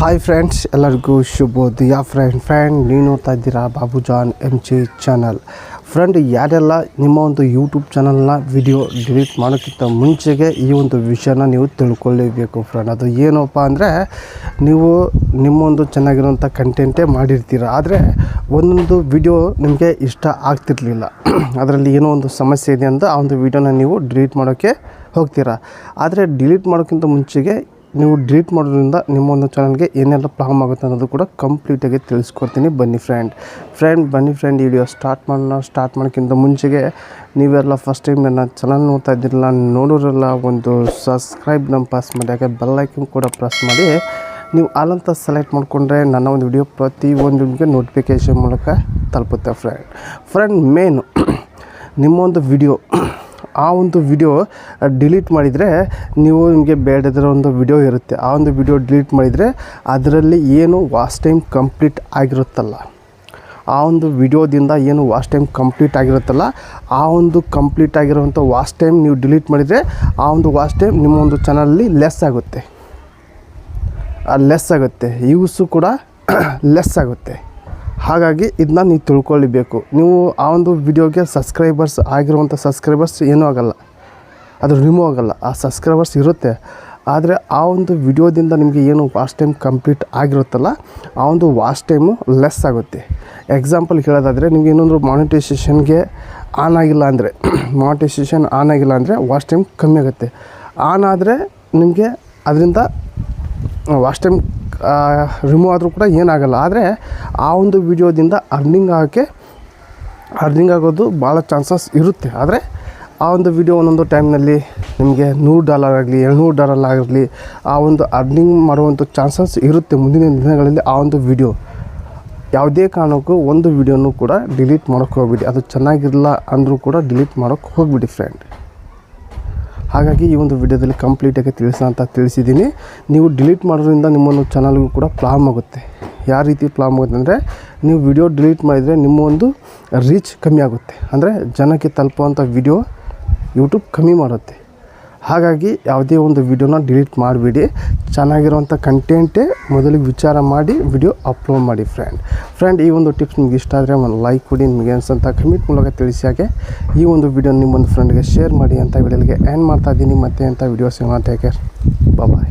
Hi friends ಎಲ್ಲರಿಗೂ ಶುಭೋದಯ friend friend ನೀವು ನೋಡ್ತಾ ಇದ್ದೀರಾ Babu John M G channel friend ಯಾರೆಲ್ಲ ನಿಮ್ಮ ಒಂದು ಯೂಟ್ಯೂಬ್ ಚಾನಲ್ನ ವಿಡಿಯೋ ಡಿಲೀಟ್ ಮಾಡೋಕ್ಕಿಂತ ಮುಂಚೆಗೆ ಈ ಒಂದು ವಿಷಯನ ನೀವು ತಿಳ್ಕೊಳ್ಳೇಬೇಕು ಫ್ರೆಂಡ್ ಅದು ಏನಪ್ಪ ಅಂದರೆ ನೀವು ನಿಮ್ಮೊಂದು ಚೆನ್ನಾಗಿರುವಂಥ ಕಂಟೆಂಟೇ ಮಾಡಿರ್ತೀರ. ಆದರೆ ಒಂದೊಂದು ವಿಡಿಯೋ ನಿಮಗೆ ಇಷ್ಟ ಆಗ್ತಿರ್ಲಿಲ್ಲ. ಅದರಲ್ಲಿ ಏನೋ ಒಂದು ಸಮಸ್ಯೆ ಇದೆ ಅಂತ ಆ ಒಂದು ವಿಡಿಯೋನ ನೀವು ಡಿಲೀಟ್ ಮಾಡೋಕ್ಕೆ ಹೋಗ್ತೀರಾ. ಆದರೆ ಡಿಲೀಟ್ ಮಾಡೋಕ್ಕಿಂತ ಮುಂಚೆಗೆ ನೀವು ಡಿಲೀಟ್ ಮಾಡೋದ್ರಿಂದ ನಿಮ್ಮ ಒಂದು ಚಾನಲ್ಗೆ ಏನೆಲ್ಲ ಪ್ರಾಬ್ಲಮ್ ಆಗುತ್ತೆ ಅನ್ನೋದು ಕೂಡ ಕಂಪ್ಲೀಟಾಗಿ ತಿಳಿಸ್ಕೊಡ್ತೀನಿ. ಬನ್ನಿ ಫ್ರೆಂಡ್ ಫ್ರೆಂಡ್ ಬನ್ನಿ ಫ್ರೆಂಡ್ ವಿಡಿಯೋ ಸ್ಟಾರ್ಟ್ ಮಾಡೋಣ. ಸ್ಟಾರ್ಟ್ ಮಾಡೋಕ್ಕಿಂತ ಮುಂಚೆಗೆ ನೀವೆಲ್ಲ ಫಸ್ಟ್ ಟೈಮ್ ನನ್ನ ಚಾನಲ್ ನೋಡ್ತಾ ಇದ್ದಿರಲ್ಲ, ನೋಡೋರೆಲ್ಲ ಒಂದು ಸಬ್ಸ್ಕ್ರೈಬ್ ನಮ್ಮ ಪಾಸ್ ಮಾಡಿ, ಹಾಗೆ ಬೆಲ್ಲೈಕನ್ ಕೂಡ ಪ್ರೆಸ್ ಮಾಡಿ. ನೀವು ಆಲಂತ ಸೆಲೆಕ್ಟ್ ಮಾಡಿಕೊಂಡ್ರೆ ನನ್ನ ಒಂದು ವಿಡಿಯೋ ಪ್ರತಿ ಒಂದು ನಿಮಗೆ ನೋಟಿಫಿಕೇಷನ್ ಮೂಲಕ ತಲುಪುತ್ತೆ ಫ್ರೆಂಡ್ ಫ್ರೆಂಡ್ ಮೇನು ನಿಮ್ಮೊಂದು ವಿಡಿಯೋ ಆ ಒಂದು ವಿಡಿಯೋ ಡಿಲೀಟ್ ಮಾಡಿದರೆ ನೀವು ನಿಮಗೆ ಬೇಡದಿರೋ ಒಂದು ವಿಡಿಯೋ ಇರುತ್ತೆ. ಆ ಒಂದು ವಿಡಿಯೋ ಡಿಲೀಟ್ ಮಾಡಿದರೆ ಅದರಲ್ಲಿ ಏನು ವಾಚ್ ಟೈಮ್ ಕಂಪ್ಲೀಟ್ ಆಗಿರುತ್ತಲ್ಲ. ಆ ಒಂದು ವಿಡಿಯೋದಿಂದ ಏನು ವಾಚ್ ಟೈಮ್ ಕಂಪ್ಲೀಟ್ ಆಗಿರುತ್ತಲ್ಲ, ಆ ಒಂದು ಕಂಪ್ಲೀಟ್ ಆಗಿರೋವಂಥ ವಾಚ್ ಟೈಮ್ ನೀವು ಡಿಲೀಟ್ ಮಾಡಿದರೆ ಆ ಒಂದು ವಾಚ್ ಟೈಮ್ ನಿಮ್ಮ ಒಂದು ಚಾನಲಲ್ಲಿ ಲೆಸ್ ಆಗುತ್ತೆ. ಲೆಸ್ ಆಗುತ್ತೆ. ಯೂಸು ಕೂಡ ಲೆಸ್ ಆಗುತ್ತೆ. ಹಾಗಾಗಿ ಇದನ್ನ ನೀವು ತಿಳ್ಕೊಳ್ಳಬೇಕು ನೀವು ಆ ಒಂದು ವಿಡಿಯೋಗೆ ಸಬ್ಸ್ಕ್ರೈಬರ್ಸ್ ಆಗಿರುವಂಥ ಸಬ್ಸ್ಕ್ರೈಬರ್ಸ್ ಏನೂ ಆಗಲ್ಲ. ಅದು ರಿಮೂವ್ ಆಗೋಲ್ಲ. ಆ ಸಬ್ಸ್ಕ್ರೈಬರ್ಸ್ ಇರುತ್ತೆ. ಆದರೆ ಆ ಒಂದು ವಿಡಿಯೋದಿಂದ ನಿಮಗೆ ಏನು ವಾಸ್ಟ್ ಟೈಮ್ ಕಂಪ್ಲೀಟ್ ಆಗಿರುತ್ತಲ್ಲ, ಆ ಒಂದು ವಾಸ್ಟ್ ಟೈಮು ಲೆಸ್ ಆಗುತ್ತೆ. ಎಕ್ಸಾಂಪಲ್ ಹೇಳೋದಾದರೆ, ನಿಮಗೆ ಇನ್ನೊಂದು ಮಾನಿಟೈಸೇಷನ್ಗೆ ಆನ್ ಆಗಿಲ್ಲ ಅಂದರೆ ಮಾನಿಟೈಸೇಷನ್ ಆನ್ ಆಗಿಲ್ಲ ಅಂದರೆ ವಾಸ್ಟ್ ಟೈಮ್ ಕಮ್ಮಿ ಆಗುತ್ತೆ. ಆನ್ ಆದರೆ ನಿಮಗೆ ಅದರಿಂದ ವಾಸ್ಟ್ ಟೈಮ್ ರಿಮೂವ್ ಆದರೂ ಕೂಡ ಏನಾಗಲ್ಲ. ಆದರೆ ಆ ಒಂದು ವಿಡಿಯೋದಿಂದ ಅರ್ನಿಂಗ್ ಆಗೋಕ್ಕೆ ಅರ್ನಿಂಗ್ ಆಗೋದು ಭಾಳ ಚಾನ್ಸಸ್ ಇರುತ್ತೆ. ಆದರೆ ಆ ಒಂದು ವಿಡಿಯೋ ಒಂದೊಂದು ಟೈಮ್ನಲ್ಲಿ ನಿಮಗೆ ನೂರು ಡಾಲರ್ ಆಗಲಿ, ಏಳ್ನೂರು ಡಾಲರ್ ಆಗಲಿ ಆ ಒಂದು ಅರ್ನಿಂಗ್ ಮಾಡುವಂಥ ಚಾನ್ಸಸ್ ಇರುತ್ತೆ ಮುಂದಿನ ದಿನಗಳಲ್ಲಿ ಆ ಒಂದು ವಿಡಿಯೋ. ಯಾವುದೇ ಕಾರಣಕ್ಕೂ ಒಂದು ವಿಡಿಯೋನೂ ಕೂಡ ಡಿಲೀಟ್ ಮಾಡೋಕ್ಕೆ ಹೋಗ್ಬಿಡಿ. ಅದು ಚೆನ್ನಾಗಿರಲ್ಲ ಅಂದರೂ ಕೂಡ ಡಿಲೀಟ್ ಮಾಡೋಕ್ಕೆ ಹೋಗ್ಬಿಡಿ ಫ್ರೆಂಡ್ ಹಾಗಾಗಿ ಈ ಒಂದು ವಿಡಿಯೋದಲ್ಲಿ ಕಂಪ್ಲೀಟಾಗಿ ತಿಳಿಸೋ ಅಂತ ತಿಳಿಸಿದ್ದೀನಿ. ನೀವು ಡಿಲೀಟ್ ಮಾಡೋದ್ರಿಂದ ನಿಮ್ಮೊಂದು ಚಾನಲ್ಗೂ ಕೂಡ ಪ್ಲಾಮ್ ಆಗುತ್ತೆ. ಯಾವ ರೀತಿ ಪ್ಲಾಮ್ ಆಗುತ್ತೆ ಅಂದರೆ, ನೀವು ವಿಡಿಯೋ ಡಿಲೀಟ್ ಮಾಡಿದರೆ ನಿಮ್ಮ ಒಂದು ರೀಚ್ ಕಮ್ಮಿ ಆಗುತ್ತೆ. ಅಂದರೆ ಜನಕ್ಕೆ ತಲುಪುವಂಥ ವಿಡಿಯೋ ಯೂಟ್ಯೂಬ್ ಕಮ್ಮಿ ಮಾಡುತ್ತೆ. ಹಾಗಾಗಿ ಯಾವುದೇ ಒಂದು ವಿಡಿಯೋನ ಡಿಲೀಟ್ ಮಾಡಿಬಿಡಿ. ಚೆನ್ನಾಗಿರುವಂಥ ಕಂಟೆಂಟೇ ಮೊದಲಿಗೆ ವಿಚಾರ ಮಾಡಿ, ವಿಡಿಯೋ ಅಪ್ಲೋಡ್ ಮಾಡಿ ಫ್ರೆಂಡ್ ಫ್ರೆಂಡ್ ಈ ಒಂದು ಟಿಪ್ಸ್ ನಿಮ್ಗೆ ಇಷ್ಟ ಆದರೆ ಒಂದು ಲೈಕ್ ಕೊಡಿ, ನಿಮಗೆ ಅನಿಸಂಥ ಕಮೆಂಟ್ ಮೂಲಕ ತಿಳಿಸಿ ಹಾಗೆ ಈ ಒಂದು ವಿಡಿಯೋ ನಿಮ್ಮೊಂದು ಫ್ರೆಂಡ್ಗೆ ಶೇರ್ ಮಾಡಿ ಅಂತ ವಿಡಿಯೋಗೆ ಆ್ಯನ್ ಮಾಡ್ತಾ ಇದ್ದೀನಿ. ಮತ್ತೆ ಅಂತ ವಿಡಿಯೋ ಸಿಗೋಣ ಟೇಕ್ ಕೇರ್ ಬಾಯ್